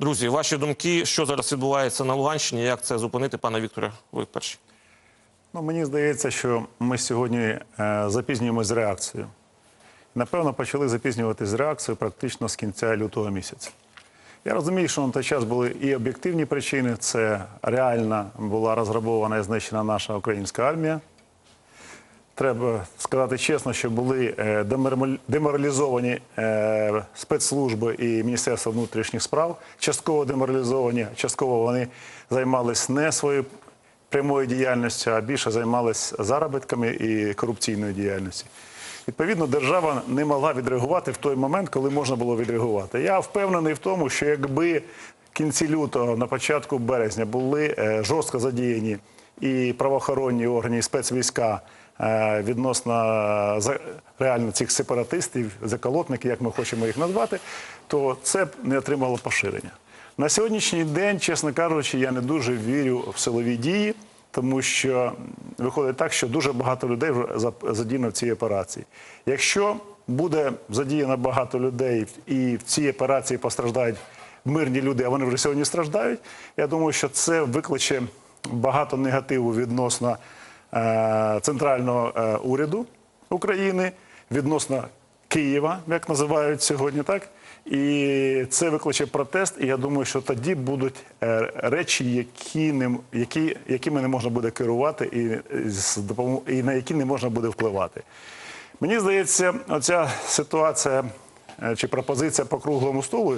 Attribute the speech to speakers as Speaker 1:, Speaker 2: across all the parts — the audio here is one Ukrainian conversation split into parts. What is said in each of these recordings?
Speaker 1: Друзі, ваші думки, що зараз відбувається на Луганщині, як це зупинити, пане Вікторе, ви перші.
Speaker 2: Ну, мені здається, що ми сьогодні е, запізнюємось з реакцією. Напевно, почали запізнюватися з реакцією практично з кінця лютого місяця. Я розумію, що на той час були і об'єктивні причини. Це реально була розграбована і знищена наша українська армія. Треба сказати чесно, що були е, деморалізовані е, спецслужби і Міністерство внутрішніх справ, частково деморалізовані, частково вони займалися не своєю прямою діяльністю, а більше займалися заробітками і корупційною діяльністю. Відповідно, держава не могла відреагувати в той момент, коли можна було відреагувати. Я впевнений в тому, що якби в кінці лютого, на початку березня були е, жорстко задіяні і правоохоронні органи, і спецвійська відносно е, реально цих сепаратистів, заколотників, як ми хочемо їх назвати, то це б не отримало поширення. На сьогоднішній день, чесно кажучи, я не дуже вірю в силові дії, тому що виходить так, що дуже багато людей вже задіяно в цій операції. Якщо буде задіяно багато людей і в цій операції постраждають мирні люди, а вони вже сьогодні страждають, я думаю, що це викличе багато негативу відносно е, центрального е, уряду України, відносно Києва, як називають сьогодні, так? І це викличе протест. І я думаю, що тоді будуть е, речі, які не, які, якими не можна буде керувати, і, е, і на які не можна буде впливати. Мені здається, оця ситуація е, чи пропозиція по круглому столу,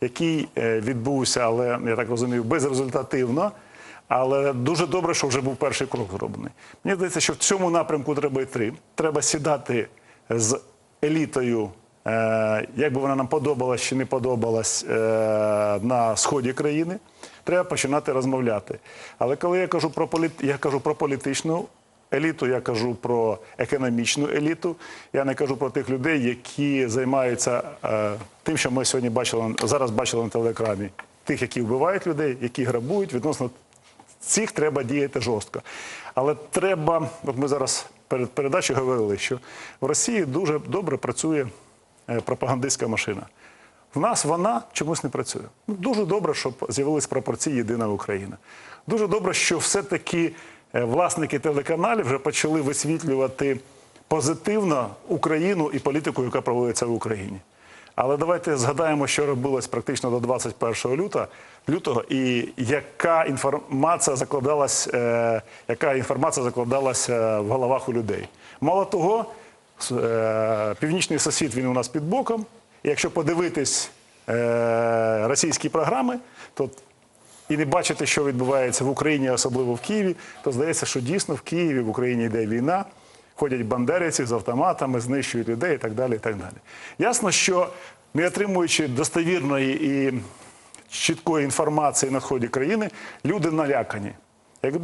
Speaker 2: який е, відбувся, але я так розумію, безрезультативно. Але дуже добре, що вже був перший крок зроблений. Мені здається, що в цьому напрямку треба йти. Треба сідати з елітою, е, як би вона нам подобалась чи не подобалась е, на сході країни. Треба починати розмовляти. Але коли я кажу про політ, я кажу про політичну еліту, я кажу про економічну еліту. Я не кажу про тих людей, які займаються е, тим, що ми сьогодні бачили зараз бачили на телеекрамі. Тих, які вбивають людей, які грабують, відносно цих треба діяти жорстко. Але треба, от ми зараз перед передачею говорили, що в Росії дуже добре працює е, пропагандистська машина. В нас вона чомусь не працює. Ну, дуже добре, щоб з'явились пропорції Єдина Україна. Дуже добре, що все-таки е, власники телеканалів вже почали висвітлювати позитивно Україну і політику, яка проводиться в Україні. Але давайте згадаємо, що робилось практично до 21 лютого, лютого і яка інформація закладалась, е, яка інформація закладалася в головах у людей. Мало того, е, північний сусід він у нас під боком. Якщо подивитись е, російські програми, то і не бачити, що відбувається в Україні, особливо в Києві, то здається, що дійсно в Києві в Україні йде війна, ходять бандерівці з автоматами, знищують людей і так далі. І так далі. Ясно, що не отримуючи достовірної і чіткої інформації на сході країни, люди налякані. Як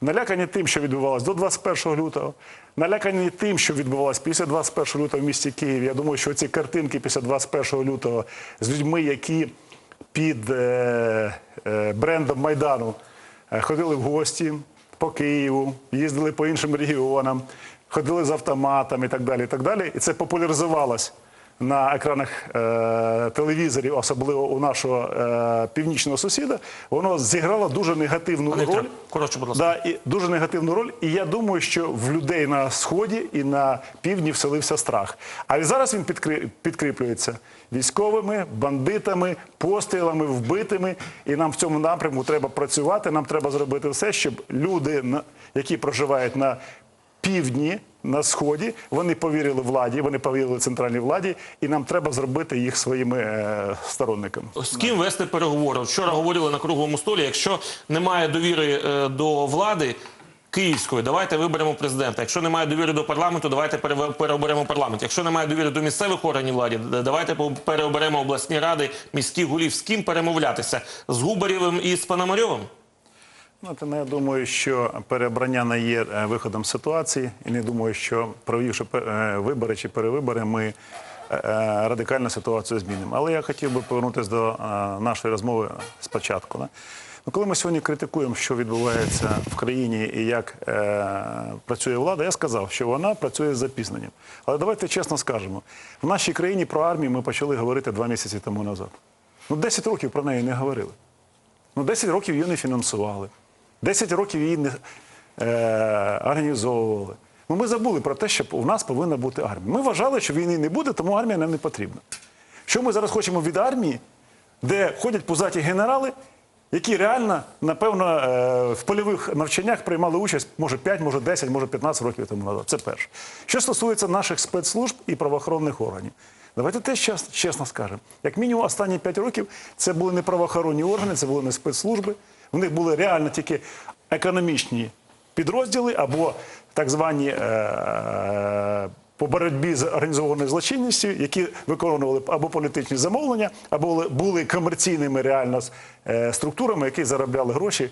Speaker 2: налякані тим, що відбувалося до 21 лютого, налякані тим, що відбувалося після 21 лютого в місті Києві. Я думаю, що ці картинки після 21 лютого з людьми, які під е, е, брендом Майдану е, ходили в гості по Києву, їздили по іншим регіонам, ходили з автоматами і так далі. І, так далі. і це популяризувалось на екранах е, телевізорів, особливо у нашого е, північного сусіда, воно зіграло дуже негативну
Speaker 1: Пане
Speaker 2: роль.
Speaker 1: Вікторе, коротше, будь ласка.
Speaker 2: Да, і дуже негативну роль. І я думаю, що в людей на сході і на півдні вселився страх. А зараз він підкрі- підкріплюється військовими, бандитами, пострілами, вбитими. І нам в цьому напрямку треба працювати. Нам треба зробити все, щоб люди, на- які проживають на півдні. На сході вони повірили владі, вони повірили центральній владі, і нам треба зробити їх своїми е, сторонниками.
Speaker 1: З ким вести переговори? Вчора говорили на круглому столі. Якщо немає довіри е, до влади київської, давайте виберемо президента. Якщо немає довіри до парламенту, давайте переоберемо парламент. Якщо немає довіри до місцевих органів влади, давайте переоберемо обласні ради, міських голів. З ким перемовлятися? З Губарєвим і з Пономарьовим?
Speaker 2: Ну, я думаю, що переобрання не є е, виходом ситуації, і не думаю, що провівши е, вибори чи перевибори, ми е, радикально ситуацію змінимо. Але я хотів би повернутися до нашої розмови спочатку. Ну, коли ми сьогодні критикуємо, що відбувається в країні і як працює влада, я сказав, що вона працює з запізненням. Але давайте чесно скажемо: в нашій країні про армію ми почали говорити два місяці тому назад. Ну, 10 років про неї не говорили. Ну, 10 років її не фінансували. 10 років її не е, організовували. Ну, ми забули про те, що у нас повинна бути армія. Ми вважали, що війни не буде, тому армія нам не потрібна. Що ми зараз хочемо від армії, де ходять пузаті генерали, які реально, напевно, е, в польових навчаннях приймали участь, може 5, може 10, може 15 років тому назад. Це перше. Що стосується наших спецслужб і правоохоронних органів, давайте теж чесно, скажемо. Як мінімум, останні 5 років це були не правоохоронні органи, це були не спецслужби. В них були реально тільки економічні підрозділи або так звані. Е- по боротьбі з організованою злочинністю, які виконували або політичні замовлення, або були- були комерційними реально е, структурами, які заробляли гроші е,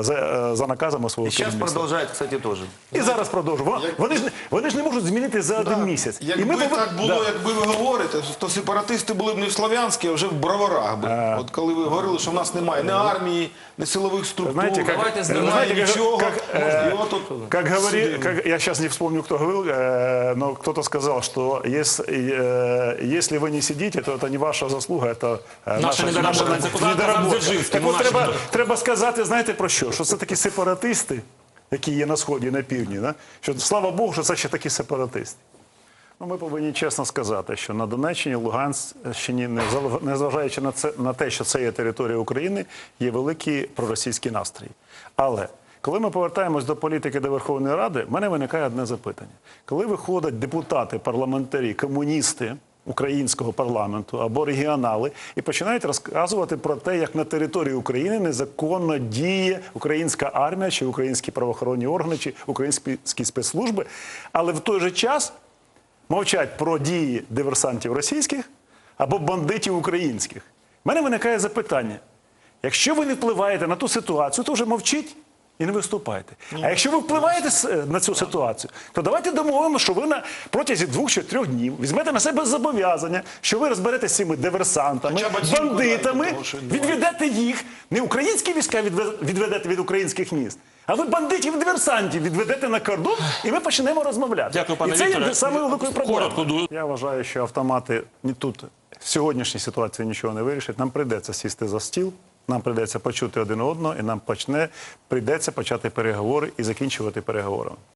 Speaker 2: за, е, за наказами свого
Speaker 3: И сейчас
Speaker 2: керівництва.
Speaker 3: продолжает, кстати, тоже.
Speaker 2: І зараз продовжуємо. Вон- Вони ж не- вони ж не можуть змінити за один місяць.
Speaker 4: Якби
Speaker 2: і ми повин-
Speaker 4: так було,
Speaker 2: Да.
Speaker 4: якби ви говорите, то сепаратисти були б не в Слов'янській, а вже в Броварах. Би. От коли ви говорили, що в нас немає ні армії, ні силових структур,
Speaker 2: Знаете, как,
Speaker 1: Давайте
Speaker 2: э,
Speaker 1: знаете,
Speaker 2: знаете,
Speaker 4: немає
Speaker 2: как,
Speaker 4: нічого.
Speaker 2: как,
Speaker 4: Можна
Speaker 2: э,
Speaker 4: його тут
Speaker 2: как говори,
Speaker 4: судимо.
Speaker 2: как, я сейчас не вспомню, кто говорил, э, но кто-то сказал, что если, э, если вы не сидите, то это не ваша заслуга, это э,
Speaker 1: Наша недоработка. Це куди казав
Speaker 2: недоработка.
Speaker 1: Дзержинський,
Speaker 2: Так
Speaker 1: ну,
Speaker 2: от
Speaker 1: наші
Speaker 2: треба,
Speaker 1: хто?
Speaker 2: треба сказати, знаєте про що? Що це такі сепаратисти, які є на Сході і на півдні. Да? Що, слава Богу, що це ще такі сепаратисти. Ну, ми повинні чесно сказати, що на Донеччині, Луганщині, незал- незважаючи на це на те, що це є територія України, є великі проросійські настрої. Але коли ми повертаємось до політики до Верховної Ради, в мене виникає одне запитання: коли виходять депутати, парламентарі, комуністи. Українського парламенту або регіонали і починають розказувати про те, як на території України незаконно діє українська армія, чи українські правоохоронні органи, чи українські спецслужби, але в той же час мовчать про дії диверсантів російських або бандитів українських. У мене виникає запитання: якщо ви не впливаєте на ту ситуацію, то вже мовчіть і не виступайте. А якщо ви впливаєте е, на цю ситуацію, то давайте домовимо, що ви на протязі двох чи трьох днів візьмете на себе зобов'язання, що ви розберетеся з цими диверсантами, бандитами, відведете їх, не українські війська відве- відведете від українських міст. А ви бандитів диверсантів відведете на кордон, і ми почнемо розмовляти.
Speaker 1: Дякую, пане
Speaker 2: і це
Speaker 1: Вікторе.
Speaker 2: є самою великою проблемою. Я вважаю, що автомати ні тут в сьогоднішній ситуації нічого не вирішать. Нам прийдеться сісти за стіл, нам прийдеться почути один одного, і нам почне прийдеться почати переговори і закінчувати переговорами.